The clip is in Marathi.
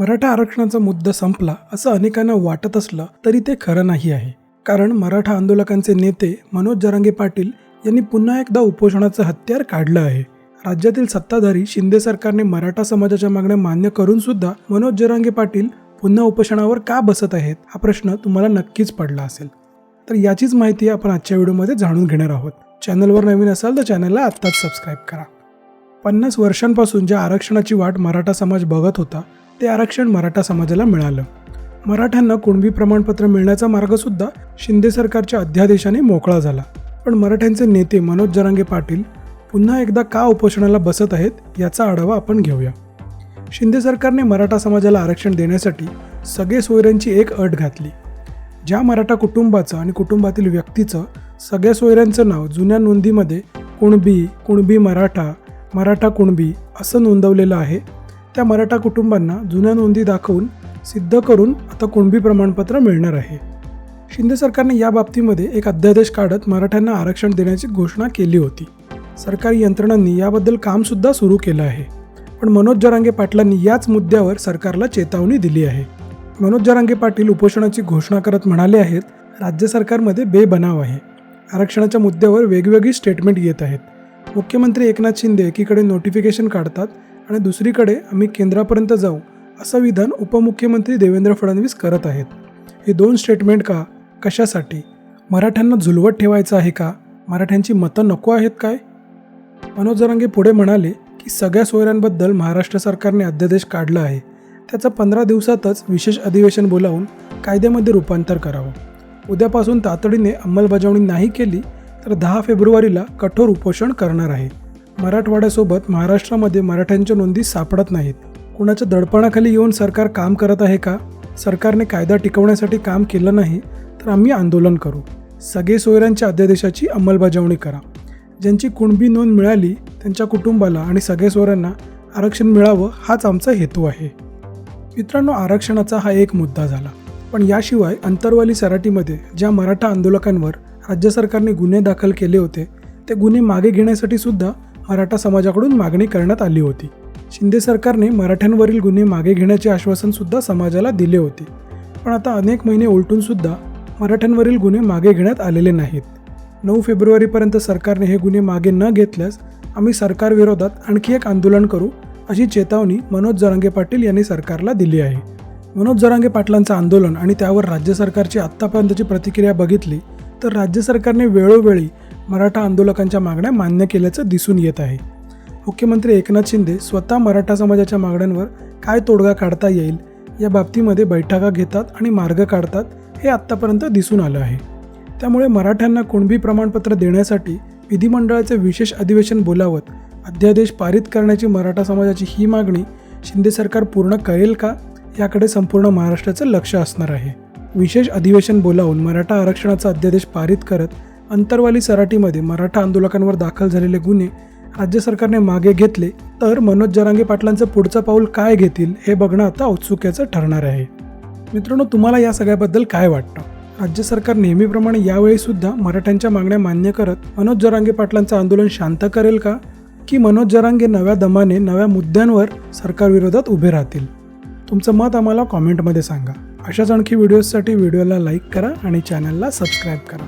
मराठा आरक्षणाचा मुद्दा संपला असं अनेकांना वाटत असलं तरी ते खरं नाही आहे. कारण मराठा आंदोलकांचे नेते मनोज जरांगे पाटील यांनी पुन्हा एकदा उपोषणाचं हत्यार काढलं आहे. राज्यातील सत्ताधारी शिंदे सरकारने मराठा समाजाच्या मागण्या मान्य करून सुद्धा मनोज जरांगे पाटील पुन्हा उपोषणावर का बसत आहेत हा प्रश्न तुम्हाला नक्कीच पडला असेल. तर याचीच माहिती आपण आजच्या व्हिडिओमध्ये जाणून घेणार आहोत. चॅनलवर नवीन असाल तर चॅनलला आत्ताच सबस्क्राईब करा. पन्नास वर्षांपासून ज्या आरक्षणाची वाट मराठा समाज बघत होता ते आरक्षण मराठा समाजाला मिळालं. मराठ्यांना कुणबी प्रमाणपत्र मिळण्याचा मार्गसुद्धा शिंदे सरकारच्या अध्यादेशाने मोकळा झाला. पण मराठ्यांचे नेते मनोज जरांगे पाटील पुन्हा एकदा का उपोषणाला बसत आहेत याचा आढावा आपण घेऊया. शिंदे सरकारने मराठा समाजाला आरक्षण देण्यासाठी सगळे सोयऱ्यांची एक अट घातली. ज्या मराठा कुटुंबाचं आणि कुटुंबातील व्यक्तीचं सगळ्या सोयऱ्यांचं नाव जुन्या नोंदीमध्ये कुणबी कुणबी मराठा मराठा कुणबी असं नोंदवलेलं आहे त्या मराठा कुटुंबांना जुन्या नोंदी दाखवून सिद्ध करून आता कुणबी प्रमाणपत्र मिळणार आहे. शिंदे सरकारने या बाबतीमध्ये एक अध्यादेश काढत मराठ्यांना आरक्षण देण्याची घोषणा केली होती. सरकारी यंत्रणांनी याबद्दल कामसुद्धा सुरू केलं आहे. पण मनोज जरांगे पाटलांनी याच मुद्द्यावर सरकारला चेतावणी दिली आहे. मनोज जरांगे पाटील उपोषणाची घोषणा करत म्हणाले आहेत राज्य सरकारमध्ये बेबनाव आहे. आरक्षणाच्या मुद्द्यावर वेगवेगळी स्टेटमेंट येत आहेत. मुख्यमंत्री एकनाथ शिंदे एकीकडे नोटिफिकेशन काढतात आणि दुसरीकडे आम्ही केंद्रापर्यंत जाऊ असं विधान उपमुख्यमंत्री देवेंद्र फडणवीस करत आहेत. हे दोन स्टेटमेंट का? कशासाठी? मराठ्यांना झुलवत ठेवायचं आहे का? मराठ्यांची मतं नको आहेत काय? मनोज जरांगे पुढे म्हणाले की सगळ्या सोयऱ्यांबद्दल महाराष्ट्र सरकारने अध्यादेश काढला आहे. त्याचं पंधरा दिवसातच विशेष अधिवेशन बोलावून कायद्यामध्ये रूपांतर करावं. उद्यापासून तातडीने अंमलबजावणी नाही केली तर दहा फेब्रुवारीला कठोर उपोषण करणार आहे. मराठवाड्यासोबत महाराष्ट्रामध्ये मराठ्यांच्या नोंदी सापडत नाहीत. कुणाच्या दडपणाखाली येऊन सरकार काम करत आहे का? सरकारने कायदा टिकवण्यासाठी काम केलं नाही तर आम्ही आंदोलन करू. सगळे सोयऱ्यांच्या अध्यादेशाची अंमलबजावणी करा. ज्यांची कुणबी नोंद मिळाली त्यांच्या कुटुंबाला आणि सगळे सोयऱ्यांना आरक्षण मिळावं हाच आमचा हेतू आहे. मित्रांनो आरक्षणाचा हा एक मुद्दा झाला. पण याशिवाय अंतरवाली सराटीमध्ये ज्या मराठा आंदोलकांवर राज्य सरकारने गुन्हे दाखल केले होते ते गुन्हे मागे घेण्यासाठी सुद्धा मराठा समाजाकडून मागणी करण्यात आली होती. शिंदे सरकारने मराठ्यांवरील गुन्हे मागे घेण्याचे आश्वासनसुद्धा समाजाला दिले होते. पण आता अनेक महिने उलटूनसुद्धा मराठ्यांवरील गुन्हे मागे घेण्यात आलेले नाहीत. नऊ फेब्रुवारीपर्यंत सरकारने हे गुन्हे मागे न घेतल्यास आम्ही सरकारविरोधात आणखी एक आंदोलन करू अशी चेतावणी मनोज जरांगे पाटील यांनी सरकारला दिली आहे. मनोज जरांगे पाटलांचं आंदोलन आणि त्यावर राज्य सरकारची आत्तापर्यंतची प्रतिक्रिया बघितली तर राज्य सरकारने वेळोवेळी मराठा आंदोलकांच्या मागण्या मान्य केल्याचं दिसून येत आहे. मुख्यमंत्री एकनाथ शिंदे स्वतः मराठा समाजाच्या मागण्यांवर काय तोडगा काढता येईल या बाबतीमध्ये बैठका घेतात आणि मार्ग काढतात हे आत्तापर्यंत दिसून आलं आहे. त्यामुळे मराठ्यांना कुणबी प्रमाणपत्र देण्यासाठी विधिमंडळाचे विशेष अधिवेशन बोलावत अध्यादेश पारित करण्याची मराठा समाजाची ही मागणी शिंदे सरकार पूर्ण करेल का याकडे संपूर्ण महाराष्ट्राचं लक्ष असणार आहे. विशेष अधिवेशन बोलावून मराठा आरक्षणाचा अध्यादेश पारित करत अंतरवाली सराटीमध्ये मराठा आंदोलकांवर दाखल झालेले गुन्हे राज्य सरकारने मागे घेतले तर मनोज जरांगे पाटलांचं पुढचं पाऊल काय घेतील हे बघणं आता औत्सुक्याचं ठरणार आहे. मित्रांनो तुम्हाला या सगळ्याबद्दल काय वाटतं? राज्य सरकार नेहमीप्रमाणे यावेळी सुद्धा मराठ्यांच्या मागण्या मान्य करत मनोज जरांगे पाटलांचं आंदोलन शांत करेल का? की मनोज जरांगे नव्या दमाने नव्या मुद्द्यांवर सरकारविरोधात उभे राहतील? तुमचं मत आम्हाला कॉमेंटमध्ये सांगा. अशाच आणखी व्हिडिओजसाठी व्हिडिओला लाईक करा आणि चॅनलला सबस्क्राईब करा.